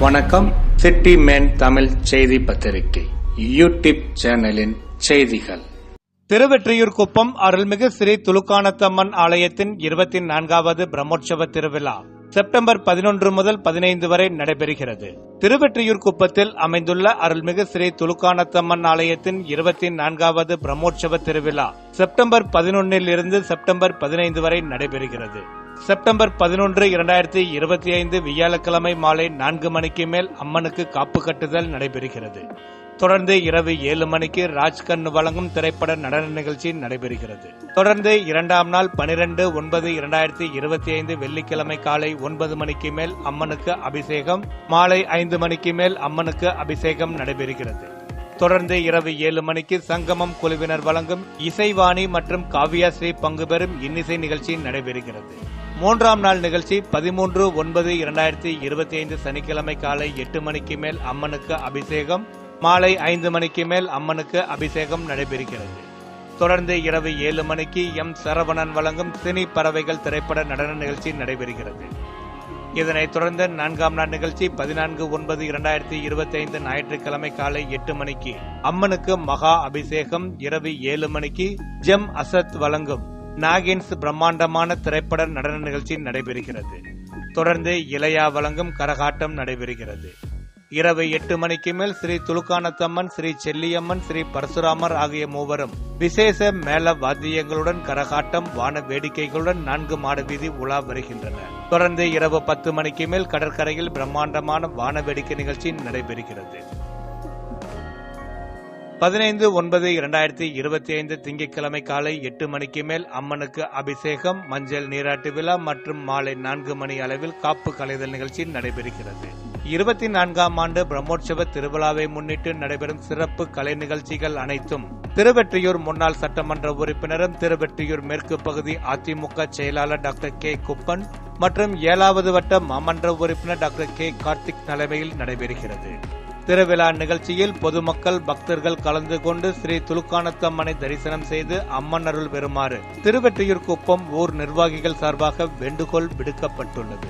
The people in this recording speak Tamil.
வணக்கம். சிட்டி மேன் தமிழ் செய்தி பத்திரிகை. யூடியூப் சேனலின் செய்திகள். திருவெற்றியூர் குப்பம் அருள்மிகு ஸ்ரீ துலுக்கானத்தம்மன் ஆலயத்தின் இருபத்தி நான்காவது பிரம்மோற்சவ திருவிழா செப்டம்பர் பதினொன்று முதல் பதினைந்து வரை நடைபெறுகிறது. திருவெற்றியூர் குப்பத்தில் அமைந்துள்ள அருள்மிகு ஸ்ரீ துலுக்கானத்தம்மன் ஆலயத்தின் இருபத்தி நான்காவது பிரம்மோற்சவ திருவிழா செப்டம்பர் பதினொன்னில் இருந்து செப்டம்பர் பதினைந்து வரை நடைபெறுகிறது. செப்டம்பர் பதினொன்று இரண்டாயிரத்தி இருபத்தி ஐந்து வியாழக்கிழமை மாலை நான்கு மணிக்கு மேல் அம்மனுக்கு காப்பு கட்டுதல் நடைபெறுகிறது. தொடர்ந்து இரவு ஏழு மணிக்கு ராஜ்கண்ணு வழங்கும் திரைப்பட நடன நிகழ்ச்சி நடைபெறுகிறது. தொடர்ந்து இரண்டாம் நாள் பனிரெண்டு ஒன்பது இரண்டாயிரத்தி இருபத்தி ஐந்து வெள்ளிக்கிழமை காலை ஒன்பது மணிக்கு மேல் அம்மனுக்கு அபிஷேகம் மாலை ஐந்து மணிக்கு மேல் அம்மனுக்கு அபிஷேகம் நடைபெறுகிறது. தொடர்ந்து இரவு ஏழு மணிக்கு சங்கமம் குழுவினர் வழங்கும் இசைவாணி மற்றும் காவியாஸ்ரீ பங்கு பெறும் இன்னிசை நிகழ்ச்சி நடைபெறுகிறது. மூன்றாம் நாள் நிகழ்ச்சி பதிமூன்று ஒன்பது இரண்டாயிரத்தி இருபத்தி ஐந்து சனிக்கிழமை காலை எட்டு மணிக்கு மேல் அம்மனுக்கு அபிஷேகம் மாலை ஐந்து மணிக்கு மேல் அம்மனுக்கு அபிஷேகம் நடைபெறுகிறது. தொடர்ந்து இரவு ஏழு மணிக்கு எம் சரவணன் வழங்கும் சினி பறவைகள் திரைப்பட நடன நிகழ்ச்சி நடைபெறுகிறது. இதனைத் தொடர்ந்து நான்காம் நாள் நிகழ்ச்சி பதினான்கு ஒன்பது இரண்டாயிரத்தி இருபத்தி ஐந்து ஞாயிற்றுக்கிழமை காலை எட்டு மணிக்கு. அம்மனுக்கு மகா அபிஷேகம் இரவு ஏழு மணிக்கு ஜெம் அசத் வழங்கும் நாகின்ஸ் பிரம்மாண்டமான திரைப்பட நடன நிகழ்ச்சி நடைபெறுகிறது. தொடர்ந்து இளையா வழங்கும் கரகாட்டம் நடைபெறுகிறது. இரவு எட்டு மணிக்கு மேல் ஸ்ரீ துலுக்கானத்தம்மன் ஸ்ரீ செல்லியம்மன் ஸ்ரீ பரசுராமர் ஆகிய மூவரும் விசேஷ மேள வாத்தியங்களுடன் கரகாட்டம் வான வேடிக்கைகளுடன் நான்கு மாட வீதி உலா வருகின்றன. தொடர்ந்து இரவு பத்து மணிக்கு மேல் கடற்கரையில் பிரம்மாண்டமான வான வேடிக்கை நிகழ்ச்சி நடைபெறுகிறது. பதினைந்து ஒன்பது இரண்டாயிரத்தி இருபத்தி ஐந்து திங்கட்கிழமை காலை எட்டு மணிக்கு மேல் அம்மனுக்கு அபிஷேகம் மஞ்சள் நீராட்டு விழா மற்றும் மாலை நான்கு மணி அளவில் காப்பு கலைதல் நிகழ்ச்சி நடைபெறுகிறது. இருபத்தி நான்காம் ஆண்டு பிரம்மோற்சவ திருவிழாவை முன்னிட்டு நடைபெறும் சிறப்பு கலை நிகழ்ச்சிகள் அனைத்தும் திருவெற்றியூர் முன்னாள் சட்டமன்ற உறுப்பினரும் திருவெற்றியூர் மேற்கு பகுதி அதிமுக செயலாளர் டாக்டர் கே குப்பன் மற்றும் ஏழாவது வட்ட மாமன்ற உறுப்பினர் டாக்டர் கே கார்த்திக் தலைமையில் நடைபெறுகிறது. திருவிழா நிகழ்ச்சியில் பொதுமக்கள் பக்தர்கள் கலந்து கொண்டு ஸ்ரீ துலுக்கானத்தம்மனை தரிசனம் செய்து அம்மன் அருள் பெறுமாறு திருவெற்றியூர் குப்பம் ஊர் நிர்வாகிகள் சார்பாக வேண்டுகோள் விடுக்கப்பட்டுள்ளது.